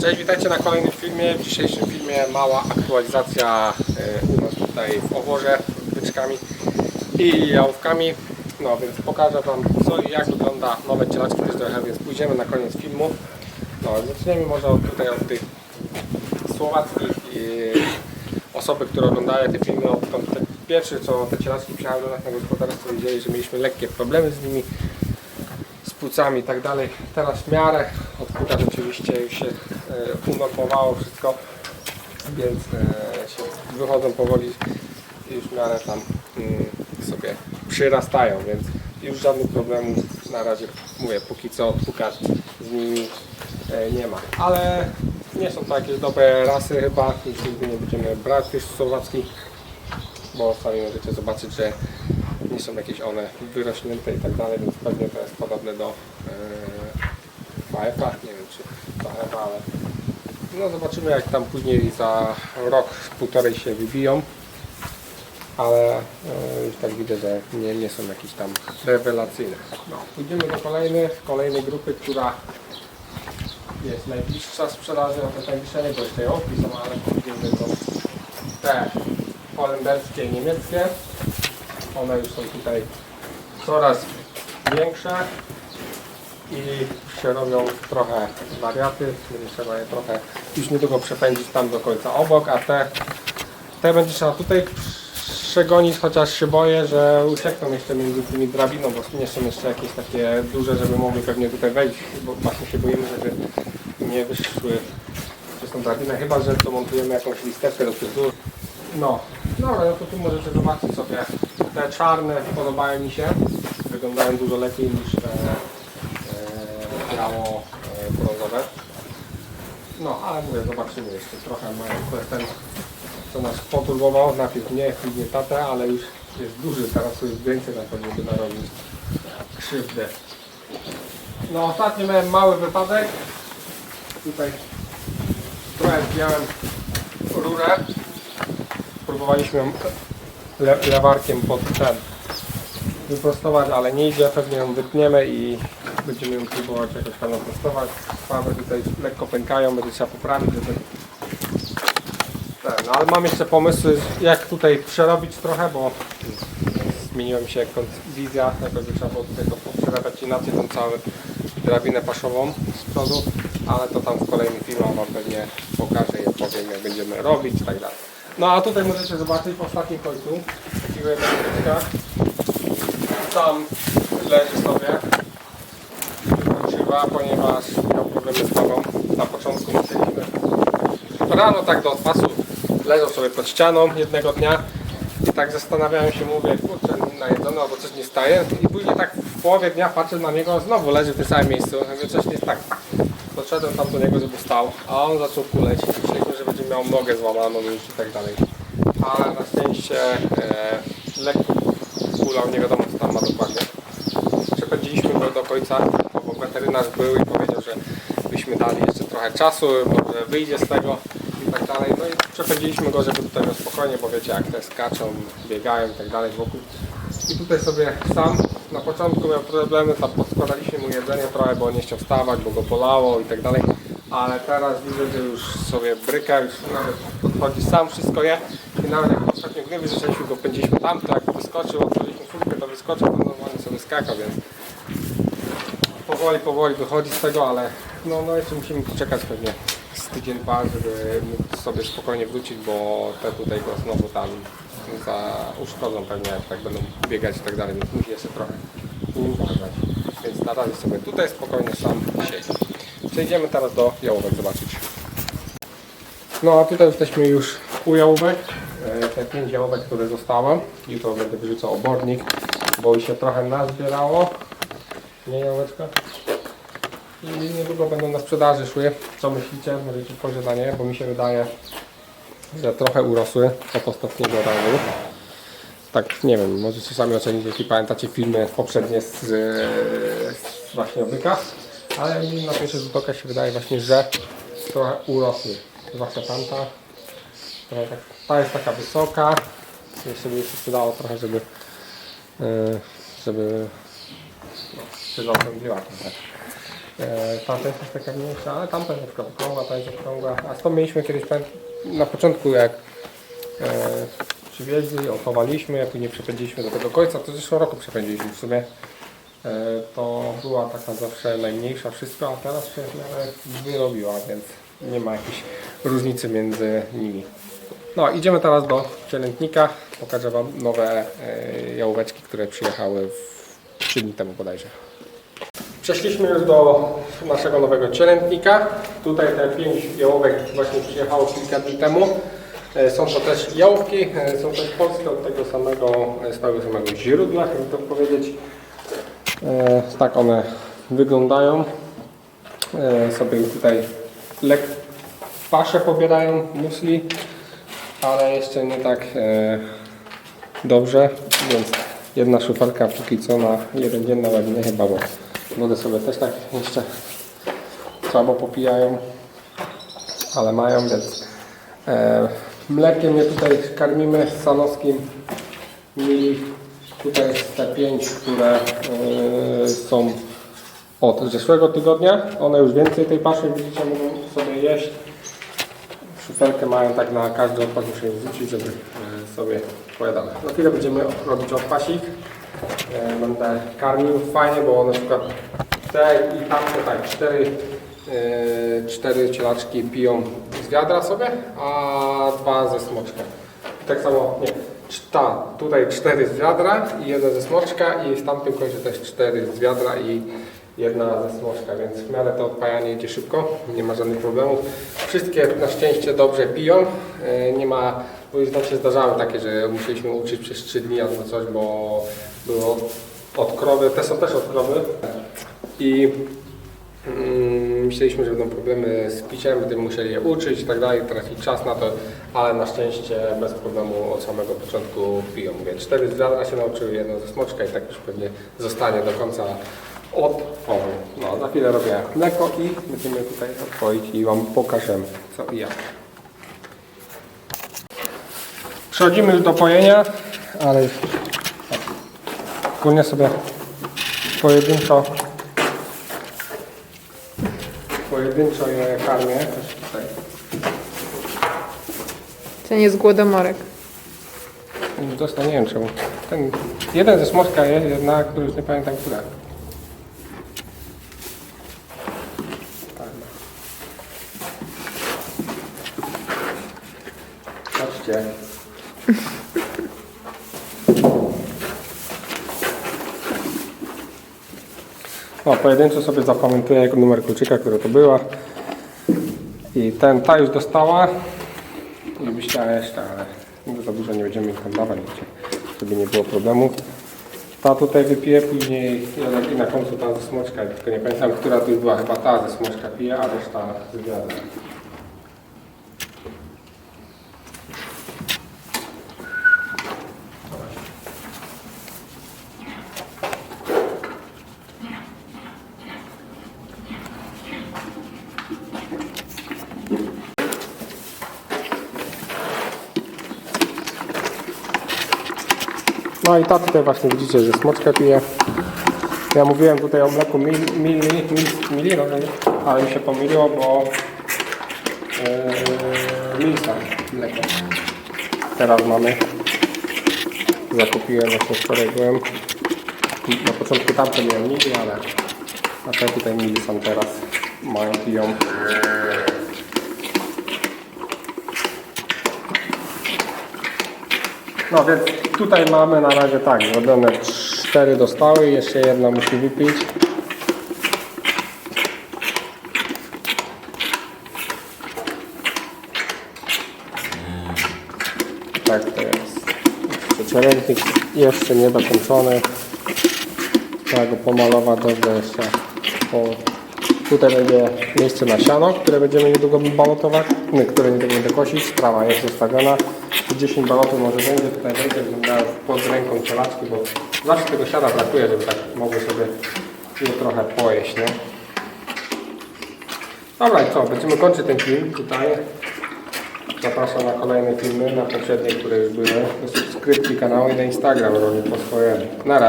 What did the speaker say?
Cześć, witajcie na kolejnym filmie. W dzisiejszym filmie mała aktualizacja e, u nas tutaj w oborze z byczkami i jałówkami. No więc pokażę Wam co i jak wygląda nowe cielaczki trochę, więc pójdziemy na koniec filmu. No zaczniemy może od, tutaj od tych słowackich e, osoby, które oglądają te filmy. Odkąd te pierwsze co te cielaczki przyjechały do nas na gospodarstwo widzieli, że mieliśmy lekkie problemy z nimi z płucami i tak dalej. Teraz w miarę od płuca rzeczywiście już się unormowało wszystko, więc e, się wychodzą powoli już w miarę tam mm, sobie przyrastają, więc już żadnych problemów na razie mówię, póki co pukać z nimi e, nie ma. Ale nie są to jakieś dobre rasy chyba, już nigdy nie będziemy brać tych słowackich, bo sami możecie zobaczyć, że nie są jakieś one wyrośnięte i tak dalej, więc pewnie to jest podobne do AFA, nie wiem czy AFA, ale no zobaczymy jak tam później za rok, półtorej się wybiją, ale e, już tak widzę, że nie, nie są jakieś tam rewelacyjne. No, pójdziemy do kolejnej, kolejnej grupy, która jest najbliższa sprzedaży, o te najbliższe nie, bo jeszcze ją opisam, ale pójdziemy do te holenderskie i niemieckie. One już są tutaj coraz większe i się robią trochę wariaty. Będzie trzeba je trochę już niedługo przepędzić tam do końca obok, a te, te będzie trzeba tutaj przegonić, chociaż się boję, że uciekną jeszcze między tymi drabiną, bo nie są jeszcze jakieś takie duże, żeby mogły pewnie tutaj wejść, bo właśnie się boimy, żeby nie wyszły przez tą drabinę, chyba że domontujemy jakąś listewkę do tych dur. No, no ale no to tu możecie zobaczyć sobie te czarne podobają mi się, wyglądają dużo lepiej niż te e, biało e, brązowe. No, ale mówię, zobaczymy jeszcze trochę mają ten, co nas poturbował, najpierw mnie, później tatę, ale już jest duży, teraz jest więcej na pewno by narobić krzywdę. No ostatnio miałem mały wypadek, tutaj trochę zdjąłem rurę, próbowaliśmy ją le lewarkiem pod ten wyprostować, ale nie idzie, pewnie ją wytniemy i będziemy ją próbować jakoś tam prostować. Sprawy tutaj lekko pękają, będzie trzeba poprawić, żeby ten, no, ale mam jeszcze pomysły jak tutaj przerobić trochę, bo zmieniła mi się wizja, jakoś by trzeba było tutaj to poprzerabiać inaczej, tą całą drabinę paszową z przodu, ale to tam w kolejnym filmie Wam pewnie pokażę i powiem jak będziemy robić i tak dalej. No a tutaj możecie zobaczyć w ostatnim końcu takiego jednego Tam leży sobie ponieważ miał problemy z nogą. Na początku musieliśmy rano tak do odpasu leżał sobie pod ścianą jednego dnia i tak zastanawiałem się, mówię, kurczę, najedzony albo coś nie staje i później tak w połowie dnia patrzę na niego, znowu leży w tym samym miejscu, mówię, coś nie jest tak. Podszedłem tam do niego, żeby stał, a on zaczął kuleć. Myśleliśmy, że będzie miał nogę złamaną już i tak dalej. Ale na szczęście e, lekko kulał, nie wiadomo co tam ma dokładnie. Przepędziliśmy go do końca, weterynarz był i powiedział, że byśmy dali jeszcze trochę czasu, może wyjdzie z tego i tak dalej. No i przepędziliśmy go, żeby tutaj na spokojnie, bo wiecie jak te skaczą, biegają i tak dalej wokół. I tutaj sobie sam na początku miał problemy, tam podskładaliśmy mu jedzenie trochę, bo nie chciał wstawać, bo go bolało i tak dalej. Ale teraz widzę, że już sobie bryka, już nawet podchodzi sam, wszystko je. I nawet jak ostatnio gniewy zaczęliśmy go pędziliśmy tam, to jak wyskoczył, otworzyliśmy furtkę, to wyskoczył, to normalnie sobie skakał, więc powoli, powoli wychodzi z tego, ale no, no jeszcze musimy poczekać pewnie z tydzień, dwa, żeby mógł sobie spokojnie wrócić, bo te tutaj go znowu tam za uszkodzą pewnie, jak tak będą biegać i tak dalej, więc musi jeszcze trochę uważać. Więc na razie sobie tutaj spokojnie sam siedzi. Przejdziemy teraz do jałówek zobaczyć. No a tutaj jesteśmy już u jałówek. E, Te pięć jałówek, które zostało. Jutro będę wyrzucał obornik, bo już się trochę nazbierało. Jałóweczka? I niedługo będą na sprzedaży szły. Co myślicie? Możecie spojrzeć na nie, bo mi się wydaje, że trochę urosły od ostatniego razu. Tak, nie wiem, możecie sami ocenić, jeśli pamiętacie filmy poprzednie z, z właśnie o bykach. Ale mi na pierwszy rzut oka się wydaje właśnie, że trochę urosły. Zwłaszcza tamta. Tak, ta jest taka wysoka. Jeszcze by się przydało trochę, żeby yy, żeby zaokrągliła trochę. E, ta też jest taka mniejsza, ale tamta jest okrągła, ta jest okrągła. A z tą mieliśmy kiedyś na początku jak e, przywieźli, ochowaliśmy, jak później przepędziliśmy do tego końca, to w zeszłym roku przepędziliśmy w sumie. E, to była taka zawsze najmniejsza wszystko, a teraz się wyrobiła, więc nie ma jakiejś różnicy między nimi. No, idziemy teraz do cielętnika. Pokażę Wam nowe e, jałóweczki, które przyjechały w 3 dni temu bodajże. Przeszliśmy już do naszego nowego cielętnika. Tutaj te 5 jałówek właśnie przyjechało kilka dni temu. E, Są to też jałówki, e, są też polskie od tego samego, e, z tego samego źródła, jakby to powiedzieć. E, Tak one wyglądają. E, Sobie tutaj lek pasze pobierają musli, ale jeszcze nie tak e, dobrze, więc jedna szufelka póki co na jeden dzień na ławinie chyba, bo wodę sobie też tak jeszcze słabo popijają, ale mają, więc e, mlekiem je tutaj karmimy sanowskim mili. Tutaj jest te pięć, które e, są od zeszłego tygodnia. One już więcej tej paszy, widzicie, mogą sobie jeść. Szufelkę mają tak na każdy odpad, muszę ją wrzucić, żeby e, sobie pojadamy. Za chwilę będziemy robić odpasik. E, Będę karmił fajnie, bo na przykład te i tamte tak, cztery, e, cztery cielaczki piją z wiadra sobie, a dwa ze smoczka. Tak samo, nie, ta, tutaj cztery z wiadra i jedna ze smoczka i w tamtym końcu też cztery z wiadra i jedna ze smoczka, więc w miarę to odpajanie idzie szybko, nie ma żadnych problemów. Wszystkie na szczęście dobrze piją, e, nie ma, bo już nam się zdarzały takie, że musieliśmy uczyć przez 3 dni albo coś, bo było od krowy, te są też od krowy i Mm, Myśleliśmy, że będą problemy z piciem, będziemy musieli je uczyć i tak dalej, tracić czas na to, ale na szczęście bez problemu od samego początku piją. Mówię, cztery z się nauczyły, jedno ze smoczka i tak już pewnie zostanie do końca od owy. No, za chwilę robię mleko i będziemy tutaj odpoić i Wam pokażemy co i jak. Przechodzimy już do pojenia, ale ogólnie sobie pojedynczo pojedynczo je karmię. Też tutaj. To nie jest głodomorek. Dostał, nie wiem czemu. Ten jeden ze smoczka jest, jedna, który już nie pamiętam która. Tak. Patrzcie. O, pojedynczo sobie zapamiętuję jako numer kluczyka, która to była. I ten, ta już dostała. I byś chciała jeszcze, ale za dużo nie będziemy ich tam dawać, żeby nie było problemów. Ta tutaj wypije, później i na końcu ta ze smoczka, tylko nie pamiętam, która już była, chyba ta ze smoczka pije, a reszta z. No i ta tutaj właśnie widzicie, że smoczka pije. Ja mówiłem tutaj o mleku mili, mili, mili, no, ale mi się pomyliło, bo yy, milsa mleko. Teraz mamy. Zakupiłem właśnie wczoraj byłem. Na początku tamte miałem mili, ale a te tutaj mili są teraz. Mają piją. No więc tutaj mamy na razie tak, zrobione cztery dostały, jeszcze jedna musi wypić. Tak to jest. Przeciętnik jeszcze nie dokończony. Trzeba go pomalować dobrze jeszcze. Tutaj będzie miejsce na siano, które będziemy niedługo balotować, które niedługo będę kosić. Sprawa jest zostawiona. 10 balotów może będzie, tutaj będzie wyglądało pod ręką cielaczki, bo zawsze tego siana brakuje, żeby tak mogły sobie je trochę pojeść, nie? Dobra i co, będziemy kończyć ten film tutaj. Zapraszam na kolejne filmy, na poprzednie, które już były. Do subskrypcji kanału i na Instagram robię po swojemu. Na razie.